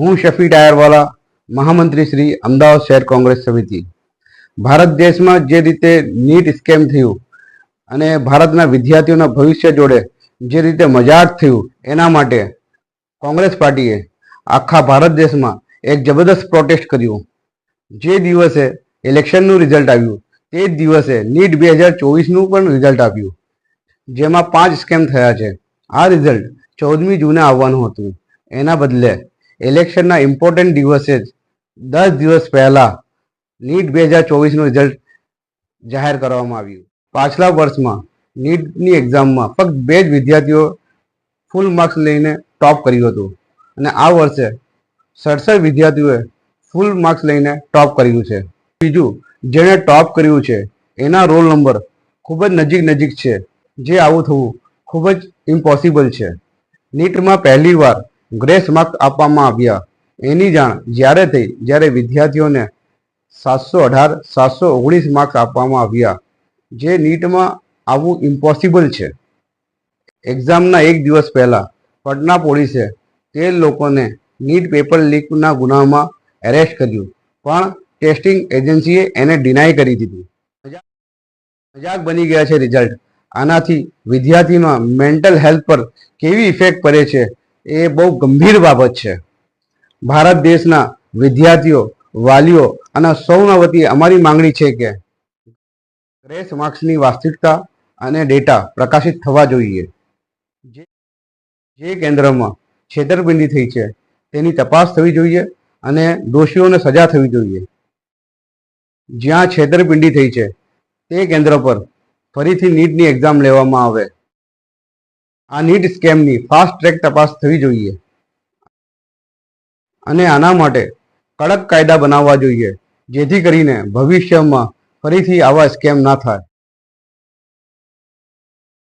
હું શફી ટાયરવાલા મહામંત્રી શ્રી અમદાવાદ શહેર કોંગ્રેસ સમિતિ. ભારત દેશમાં જે રીતે નીટ સ્કેમ થયું અને ભારતના વિદ્યાર્થીઓના ભવિષ્ય જોડે જે રીતે મજાક થયું એના માટે કોંગ્રેસ પાર્ટીએ આખા ભારત દેશમાં એક જબરદસ્ત પ્રોટેસ્ટ કર્યું. જે દિવસે ઇલેક્શનનું રિઝલ્ટ આવ્યું, તે જ દિવસે નીટ બે હજાર ચોવીસનું પણ રિઝલ્ટ આપ્યું. જેમાં પાંચ સ્કેમ થયા છે. આ રિઝલ્ટ ચૌદમી જૂને આવવાનું હતું. એના બદલે ઇલેક્શનના ઇમ્પોર્ટન્ટ દિવસે જ દસ દિવસ પહેલાં નીટ બે હજાર ચોવીસનું રિઝલ્ટ જાહેર કરવામાં આવ્યું. પાછલા વર્ષમાં નીટની એક્ઝામમાં ફક્ત બે જ વિદ્યાર્થીઓ ફૂલ માર્ક્સ લઈને ટોપ કર્યું હતું. અને આ વર્ષે સડસઠ વિદ્યાર્થીઓએ ફૂલ માર્ક્સ લઈને ટોપ કર્યું છે. બીજું, જેણે ટોપ કર્યું છે, એના રોલ નંબર ખૂબ જ નજીક નજીક છે. જે આવું થવું ખૂબ જ ઇમ્પોસિબલ છે. નીટમાં પહેલી વાર ગ્રેસ માર્ક આપવામાં આવ્યા. એની જાણ જ્યારે થઈ જ્યારે વિદ્યાર્થીઓને સાતસો અઢાર, સાતસો ઓગણીસ માર્ક્સ આપવામાં આવ્યા. જે નીટમાં આવું ઇમ્પોસિબલ છે. એક્ઝામના એક દિવસ પહેલાં પટના પોલીસે તે લોકોને નીટ પેપર લીકના ગુનામાં એરેસ્ટ કર્યું. પણ ટેસ્ટિંગ એજન્સીએ એને ડિનાય કરી દીધું. મજાક બની ગયા છે રિઝલ્ટ આનાથી વિદ્યાર્થીમાં મેન્ટલ હેલ્થ પર કેવી ઇફેક્ટ પડે છે? એ બહુ ગંભીર બાબત છે. ભારત દેશના વિદ્યાર્થીઓ, વાલીઓ અને સૌના વતી અમારી માંગણી છે કે ગ્રેસ માર્ક્સની વાસ્તવિકતા અને ડેટા પ્રકાશિત થવા જોઈએ. જે કેન્દ્રમાં છેતરપિંડી થઈ છે, તેની તપાસ થવી જોઈએ અને દોષીઓને સજા થવી જોઈએ. જ્યાં છેતરપિંડી થઈ છે, તે કેન્દ્ર પર ફરીથી નીટની એક્ઝામ લેવામાં આવે. આ નીટ સ્કેમની ફાસ્ટ ટ્રેક તપાસ થવી જોઈએ. અને આના માટે કડક કાયદા બનાવવા જોઈએ, જેથી કરીને ભવિષ્યમાં ફરીથી આવા સ્કેમ ના થાય.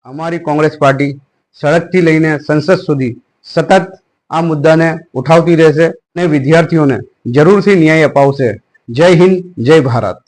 અમારી કોંગ્રેસ પાર્ટી સડકથી લઈને સંસદ સુધી સતત આ મુદ્દાને ઉઠાવતી રહેશે અને વિદ્યાર્થીઓને જરૂરથી ન્યાય અપાવશે. જય હિન્દ, જય ભારત.